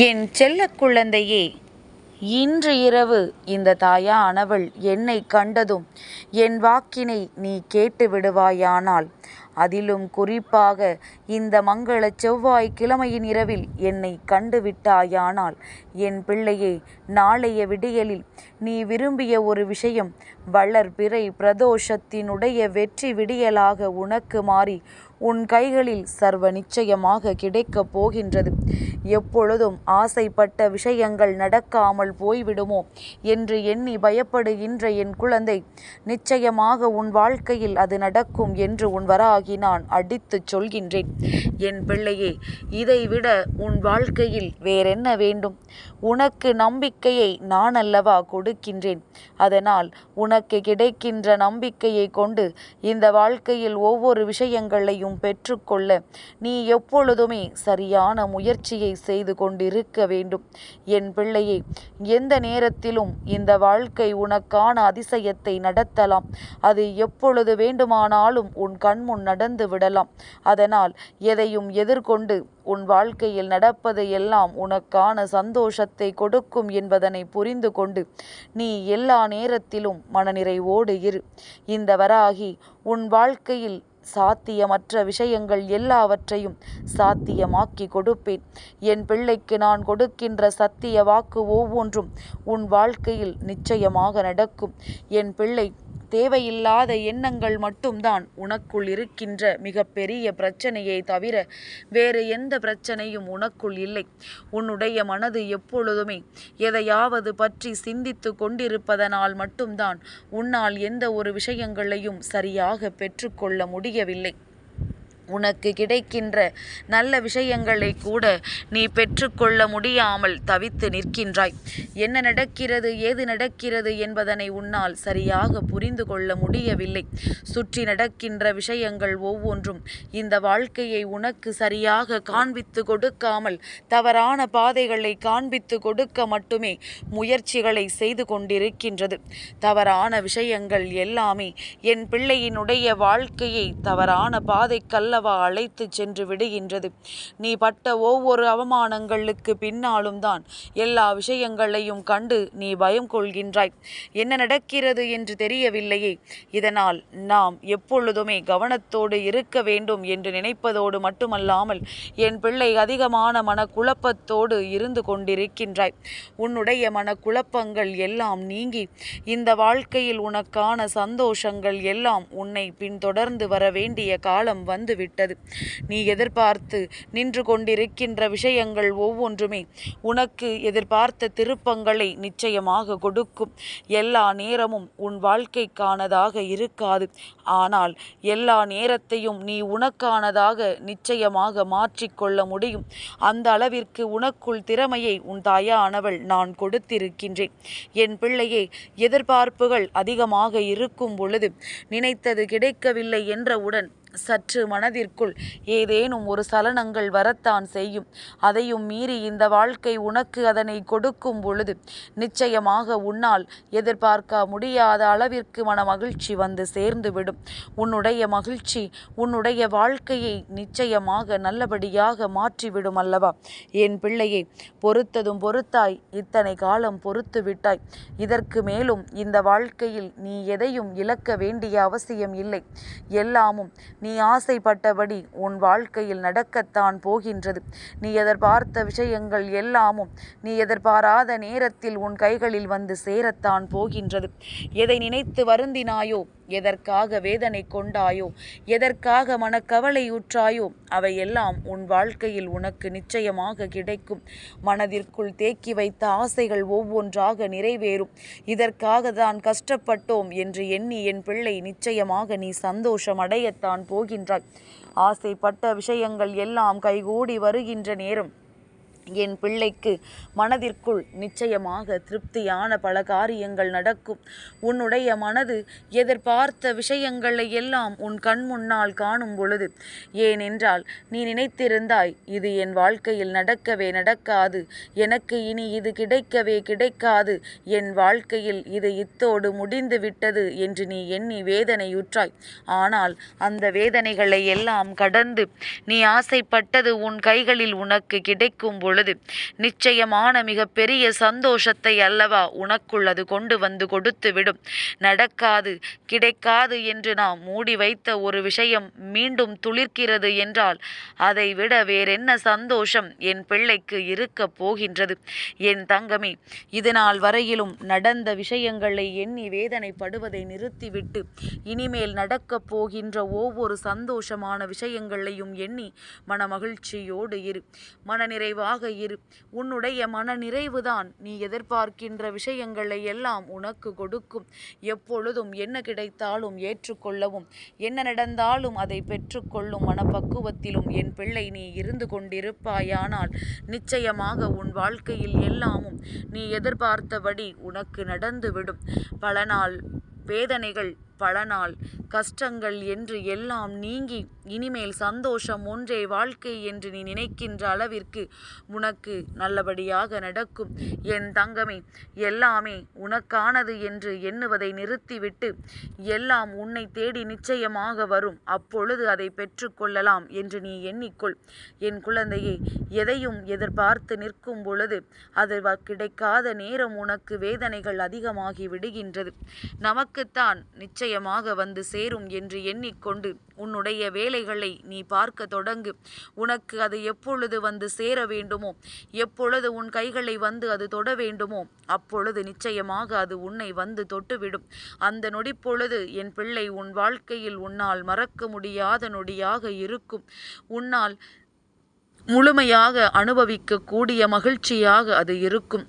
என் செல்ல குழந்தையே இன்று இரவு இந்த தாயானவள் என்னை கண்டதும் என் வாக்கினை நீ கேட்டு விடுவாயானால் அதிலும் குறிப்பாக இந்த மங்களச் செவ்வாய் கிழமையின் இரவில் என்னை கண்டு விட்டாயானால் என் பிள்ளையே நாளைய விடியலில் நீ விரும்பிய ஒரு விஷயம். வளர்பிறை பிரதோஷத்தினுடைய வெற்றி விடியலாக உனக்கு மாறி உன் கைகளில் சர்வ நிச்சயமாக கிடைக்கப் போகின்றது. எப்பொழுதும் ஆசைப்பட்ட விஷயங்கள் நடக்காமல் போய்விடுமோ என்று எண்ணி பயப்படுகின்ற என் குழந்தை நிச்சயமாக உன் வாழ்க்கையில் அது நடக்கும் என்று உன் வராகி நான் அடித்துச் சொல்கின்றேன். என் பிள்ளையே இதைவிட உன் வாழ்க்கையில் வேறென்ன வேண்டும்? உனக்கு நம்பிக்கையை நான் அல்லவா கொடுக்கின்றேன். அதனால் உனக்கு கிடைக்கின்ற நம்பிக்கையை கொண்டு இந்த வாழ்க்கையில் ஒவ்வொரு விஷயங்களையும் பெற்றுக்கொள்ள நீ எப்பொழுதுமே சரியான முயற்சியை செய்து கொண்டிருக்க வேண்டும். என் பிள்ளையே எந்த நேரத்திலும் இந்த வாழ்க்கை உனக்கான அதிசயத்தை நடத்தலாம். அது எப்பொழுது வேண்டுமானாலும் உன் கண்முன் நடந்து விடலாம். அதனால் எதை அனைத்தையும் எதிர்கொண்டு உன் வாழ்க்கையில் நடப்பது எல்லாம் உனக்கான சந்தோஷத்தை கொடுக்கும் என்பதனை புரிந்து கொண்டு நீ எல்லா நேரத்திலும் மனநிறைவோடு இரு. இந்த வராகி உன் வாழ்க்கையில் சாத்தியமற்ற விஷயங்கள் எல்லாவற்றையும் சாத்தியமாக்கி கொடுப்பேன். என் பிள்ளைக்கு நான் கொடுக்கின்ற சத்திய வாக்கு ஒவ்வொன்றும் உன் வாழ்க்கையில் நிச்சயமாக நடக்கும். என் பிள்ளை தேவையில்லாத எண்ணங்கள் மட்டும்தான் உனக்குள் இருக்கின்ற மிகப்பெரிய பிரச்சனையை தவிர வேறு எந்த பிரச்சனையும் உனக்குள் இல்லை. உன்னுடைய மனது எப்பொழுதுமே எதையாவது பற்றி சிந்தித்து கொண்டிருப்பதனால் மட்டும்தான் உன்னால் எந்த ஒரு விஷயங்களையும் சரியாக பெற்றுக்கொள்ள முடியவில்லை. உனக்கு கிடைக்கின்ற நல்ல விஷயங்களை கூட நீ பெற்றுக்கொள்ள முடியாமல் தவித்து நிற்கின்றாய். என்ன நடக்கிறது ஏது நடக்கிறது என்பதனை உன்னால் சரியாக புரிந்து கொள்ள முடியவில்லை. சுற்றி நடக்கின்ற விஷயங்கள் ஒவ்வொன்றும் இந்த வாழ்க்கையை உனக்கு சரியாக காண்பித்து கொடுக்காமல் தவறான பாதைகளை காண்பித்து கொடுக்க மட்டுமே முயற்சிகளை செய்து கொண்டிருக்கின்றது. தவறான விஷயங்கள் எல்லாமே என் பிள்ளையினுடைய வாழ்க்கையை தவறான பாதைக்கல்ல அல்லவா அழைத்து சென்று விடுகின்றது. நீ பட்ட ஒவ்வொரு அவமானங்களுக்கு பின்னாலும் தான் எல்லா விஷயங்களையும் கண்டு நீ பயம் கொள்கின்றாய். என்ன நடக்கிறது என்று தெரியவில்லையே. இதனால் நாம் எப்பொழுதுமே கவனத்தோடு இருக்க வேண்டும் என்று நினைப்பதோடு மட்டுமல்லாமல் என் பிள்ளை அதிகமான மனக்குழப்பத்தோடு இருந்து கொண்டிருக்கின்றாய். உன்னுடைய மனக்குழப்பங்கள் எல்லாம் நீங்கி இந்த வாழ்க்கையில் உனக்கான சந்தோஷங்கள் எல்லாம் உன்னை பின்தொடர்ந்து வர வேண்டிய காலம் வந்து விட்டது. நீ எதிர்பார்த்து நின்று கொண்டிருக்கின்ற விஷயங்கள் ஒவ்வொன்றுமே உனக்கு எதிர்பார்த்த திருப்பங்களை நிச்சயமாக கொடுக்கும். எல்லா நேரமும் உன் வாழ்க்கைக்கானதாக இருக்காது. ஆனால் எல்லா நேரத்தையும் நீ உனக்கானதாக நிச்சயமாக மாற்றிக்கொள்ள முடியும். அந்த அளவிற்கு உனக்குள் திறமையை உன் தாயானவள் நான் கொடுத்திருக்கின்றேன். என் பிள்ளையே எதிர்பார்ப்புகள் அதிகமாக இருக்கும் பொழுது நினைத்தது கிடைக்கவில்லை என்றவுடன் சற்று மனதிற்குள் ஏதேனும் ஒரு சலனங்கள் வரத்தான் செய்யும். அதையும் மீறி இந்த வாழ்க்கை உனக்கு அதனை கொடுக்கும் பொழுது நிச்சயமாக உன்னால் எதிர்பார்க்க முடியாத அளவிற்கு மன மகிழ்ச்சி வந்து சேர்ந்துவிடும். உன்னுடைய மகிழ்ச்சி உன்னுடைய வாழ்க்கையை நிச்சயமாக நல்லபடியாக மாற்றிவிடும் அல்லவா? என் பிள்ளையை பொறுத்ததும் பொறுத்தாய் இத்தனை காலம் பொறுத்து விட்டாய். இதற்கு மேலும் இந்த வாழ்க்கையில் நீ எதையும் இழக்க வேண்டிய அவசியம் இல்லை. எல்லாமும் நீ ஆசைப்பட்டபடி உன் வாழ்க்கையில் நடக்கத்தான் போகின்றது. நீ எதிர்பார்த்த விஷயங்கள் எல்லாமும் நீ எதிர்பாராத நேரத்தில் உன் கைகளில் வந்து சேரத்தான் போகின்றது. எதை நினைத்து வருந்தினாயோ எதற்காக வேதனை கொண்டாயோ? எதற்காக மனக்கவலையுற்றாயோ? அவையெல்லாம் உன் வாழ்க்கையில் உனக்கு நிச்சயமாக கிடைக்கும். மனதிற்குள் தேக்கி வைத்த ஆசைகள் ஒவ்வொன்றாக நிறைவேறும். இதற்காக தான் கஷ்டப்பட்டோம் என்று எண்ணி என் பிள்ளை நிச்சயமாக நீ சந்தோஷம் அடையத்தான் போகின்றாய். ஆசைப்பட்ட விஷயங்கள் எல்லாம் கைகூடி வருகின்ற நேரம். என் பிள்ளைக்கு மனதிற்குள் நிச்சயமாக திருப்தியான பல காரியங்கள் நடக்கும். உன்னுடைய மனது எதிர்பார்த்த விஷயங்களை எல்லாம் உன் கண் முன்னால் காணும் பொழுது ஏனென்றால் நீ நினைத்திருந்தாய் இது என் வாழ்க்கையில் நடக்கவே நடக்காது எனக்கு இனி இது கிடைக்கவே கிடைக்காது என் வாழ்க்கையில் இது இத்தோடு முடிந்து விட்டது என்று நீ எண்ணி வேதனையுற்றாய். ஆனால் அந்த வேதனைகளை எல்லாம் கடந்து நீ ஆசைப்பட்டது உன் கைகளில் உனக்கு கிடைக்கும் பொழுது பொழுது. நிச்சயமான மிகப்பெரிய சந்தோஷத்தை அல்லவா உனக்குள் அது கொண்டு வந்து கொடுத்து விடும் நடக்காது கிடைக்காது என்று நாம் மூடி வைத்த ஒரு விஷயம் மீண்டும் துளிர்க்கிறது என்றால் அதை விட வேறென்ன சந்தோஷம் என் பிள்ளைக்கு இருக்கப் போகின்றது. என் தங்கமே இதுநாள் வரையிலும் நடந்த விஷயங்களை எண்ணி வேதனைப்படுவதை நிறுத்திவிட்டு இனிமேல் நடக்கப் போகின்ற ஒவ்வொரு சந்தோஷமான விஷயங்களையும் எண்ணி மனமகிழ்ச்சியோடு இரு. மனநிறைவாக இரு. உன்னுடைய மன நிறைவுதான் நீ எதிர்பார்க்கின்ற விஷயங்களை எல்லாம் உனக்கு கொடுக்கும். எப்பொழுதும் என்ன கிடைத்தாலும் ஏற்றுக்கொள்ளவும் என்ன நடந்தாலும் அதை பெற்றுக்கொள்ளும் மனப்பக்குவத்திலும் என் பிள்ளை நீ இருந்து கொண்டிருப்பாயானால் நிச்சயமாக உன் வாழ்க்கையில் எல்லாமும் நீ எதிர்பார்த்தபடி உனக்கு நடந்துவிடும். பல நாள் வேதனைகள் பல நாள் கஷ்டங்கள் என்று எல்லாம் நீங்கி இனிமேல் சந்தோஷம் ஒன்றே வாழ்க்கை என்று நீ நினைக்கின்ற அளவிற்கு உனக்கு நல்லபடியாக நடக்கும். என் தங்கமே எல்லாமே உனக்கானது என்று எண்ணுவதை நிறுத்திவிட்டு எல்லாம் உன்னை தேடி நிச்சயமாக வரும். அப்பொழுது அதை பெற்றுக்கொள்ளலாம் என்று நீ எண்ணிக்கொள். என் குழந்தையே எதையும் எதிர்பார்த்து நிற்கும் பொழுது அது கிடைக்காத நேரம் உனக்கு வேதனைகள் அதிகமாகி விடுகின்றது. நமக்குத்தான் நிச்சயமாக வந்து சேரும் என்று எண்ணிக்கொண்டு உன்னுடைய வேலைகளை நீ பார்க்க தொடங்கு. உனக்கு அது எப்பொழுது வந்து சேர வேண்டுமோ? எப்பொழுது உன் கைகளை வந்து அது தொட வேண்டுமோ? அப்பொழுது நிச்சயமாக அது உன்னை வந்து தொட்டுவிடும். அந்த நொடிப்பொழுது என் பிள்ளை உன் வாழ்க்கையில் உன்னால் மறக்க முடியாத நொடியாக இருக்கும். உன்னால் முழுமையாக அனுபவிக்கக்கூடிய மகிழ்ச்சியாக அது இருக்கும்.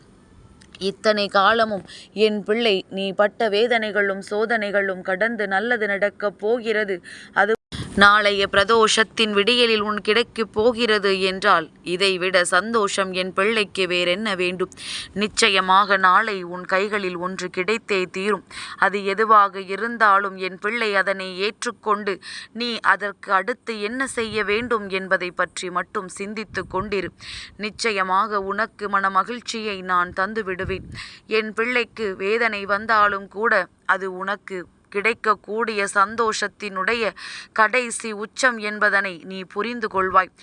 இத்தனை காலமும் என் பிள்ளை நீ பட்ட வேதனைகளும் சோதனைகளும் கடந்து நல்லது நடக்கப் போகிறது. அது நாளைய பிரதோஷத்தின் விடியலில் உன் கிடைக்கப் போகிறது என்றால் இதைவிட சந்தோஷம் என் பிள்ளைக்கு வேறென்ன வேண்டும்? நிச்சயமாக நாளை உன் கைகளில் ஒன்று கிடைத்தே தீரும். அது எதுவாக இருந்தாலும் என் பிள்ளை அதனை ஏற்றுக்கொண்டு நீ அதற்கு அடுத்து என்ன செய்ய வேண்டும் என்பதை பற்றி மட்டும் சிந்தித்து கொண்டிரு. நிச்சயமாக உனக்கு மன மகிழ்ச்சியை நான் தந்து விடுவேன் என் பிள்ளைக்கு வேதனை வந்தாலும் கூட அது உனக்கு கிடைக்கக்கூடிய சந்தோஷத்தினுடைய கடைசி உச்சம் என்பதனை நீ புரிந்து கொள்வாய்.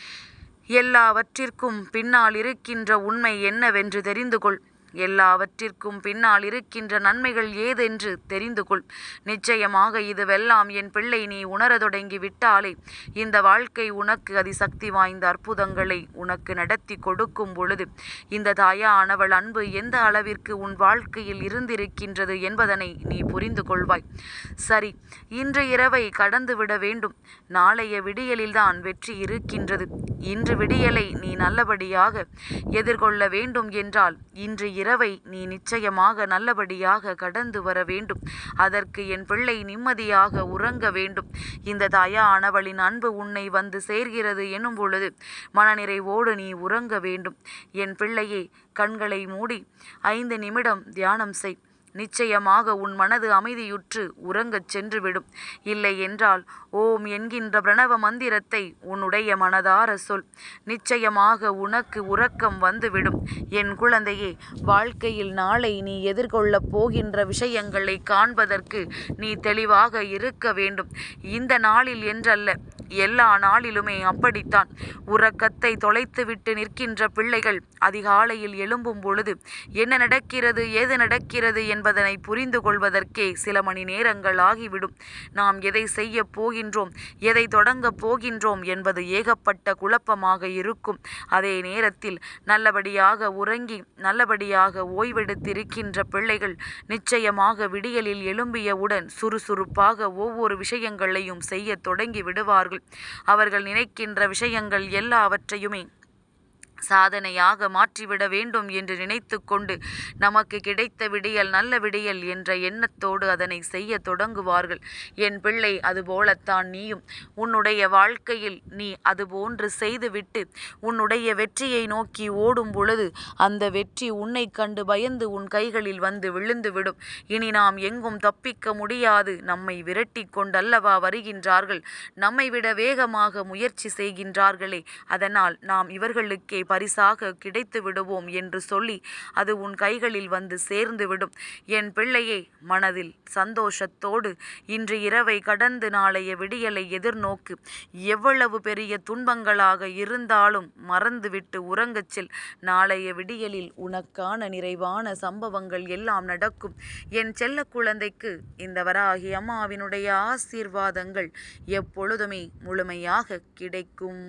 எல்லாவற்றிற்கும் பின்னால் இருக்கின்ற உண்மை என்னவென்று தெரிந்து கொள். எல்லாவற்றிற்கும் பின்னால் இருக்கின்ற நன்மைகள் ஏதென்று தெரிந்து கொள் நிச்சயமாக இதுவெல்லாம் என் பிள்ளை நீ உணர தொடங்கி விட்டாலே இந்த வாழ்க்கை உனக்கு அதிசக்தி வாய்ந்த அற்புதங்களை உனக்கு நடத்தி கொடுக்கும் பொழுது இந்த தாயானவள் அன்பு எந்த அளவிற்கு உன் வாழ்க்கையில் இருந்திருக்கின்றது என்பதனை நீ புரிந்து கொள்வாய். சரி இன்று இரவை கடந்துவிட வேண்டும். நாளைய விடியலில்தான் வெற்றி இருக்கின்றது. இன்று விடியலை நீ நல்லபடியாக எதிர்கொள்ள வேண்டும் என்றால் இன்று இரவை நீ நிச்சயமாக நல்லபடியாக கடந்து வர வேண்டும். அதற்கு என் பிள்ளை நிம்மதியாக உறங்க வேண்டும். இந்த தாயானவளின் அன்பு உன்னை வந்து சேர்கிறது எனும் பொழுது மனநிறைவோடு நீ உறங்க வேண்டும். என் பிள்ளையே கண்களை மூடி ஐந்து நிமிடம் தியானம் செய். நிச்சயமாக உன் மனது அமைதியுற்று உறங்கச் சென்றுவிடும். இல்லை என்றால் ஓம் என்கின்ற பிரணவ மந்திரத்தை உன்னுடைய மனதார சொல். நிச்சயமாக உனக்கு உறக்கம் வந்துவிடும். என் குழந்தையே வாழ்க்கையில் நாளை நீ எதிர்கொள்ளப் போகின்ற விஷயங்களை காண்பதற்கு நீ தெளிவாக இருக்க வேண்டும். இந்த நாளில் என்றல்ல எல்லா நாளிலுமே அப்படித்தான். உறக்கத்தை தொலைத்துவிட்டு நிற்கின்ற பிள்ளைகள் அதிகாலையில் எழும்பும் பொழுது என்ன நடக்கிறது? ஏது நடக்கிறது? என்பதனை புரிந்து கொள்வதற்கே சில மணி நேரங்கள் ஆகிவிடும். நாம் எதை செய்ய போகின்றோம்? எதை தொடங்கப் போகின்றோம்? என்பது ஏகப்பட்ட குழப்பமாக இருக்கும். அதே நேரத்தில் நல்லபடியாக உறங்கி நல்லபடியாக ஓய்வெடுத்திருக்கின்ற பிள்ளைகள் நிச்சயமாக விடியலில் எழும்பியவுடன் சுறுசுறுப்பாக ஒவ்வொரு விஷயங்களையும் செய்ய தொடங்கி விடுவார்கள். அவர்கள் நினைக்கின்ற விஷயங்கள் எல்லாவற்றையுமே சாதனையாக மாற்றிவிட வேண்டும் என்று நினைத்து கொண்டு நமக்கு கிடைத்த விடியல் நல்ல விடியல் என்ற எண்ணத்தோடு அதனை செய்ய தொடங்குவார்கள். என் பிள்ளை அதுபோலத்தான் நீயும். உன்னுடைய வாழ்க்கையில் நீ அதுபோன்று செய்துவிட்டு உன்னுடைய வெற்றியை நோக்கி ஓடும் பொழுது அந்த வெற்றி உன்னை கண்டு பயந்து உன் கைகளில் வந்து விழுந்துவிடும். இனி நாம் எங்கும் தப்பிக்க முடியாது. நம்மை விரட்டி கொண்டல்லவா வருகின்றார்கள். நம்மை விட வேகமாக முயற்சி செய்கின்றார்களே. அதனால் நாம் இவர்களுக்கே பரிசாக கிடைத்து விடுவோம் என்று சொல்லி அது உன் கைகளில் வந்து சேர்ந்துவிடும் என் பிள்ளையே மனதில் சந்தோஷத்தோடு இன்று இரவை கடந்து நாளைய விடியலை எதிர்நோக்கு. எவ்வளவு பெரிய துன்பங்களாக இருந்தாலும் மறந்துவிட்டு உறங்கச் செல். நாளைய விடியலில் உனக்கான நிறைவான சம்பவங்கள் எல்லாம் நடக்கும். என் செல்ல குழந்தைக்கு இந்த வராகி அம்மாவினுடைய ஆசீர்வாதங்கள் எப்பொழுதுமே முழுமையாக கிடைக்கும்.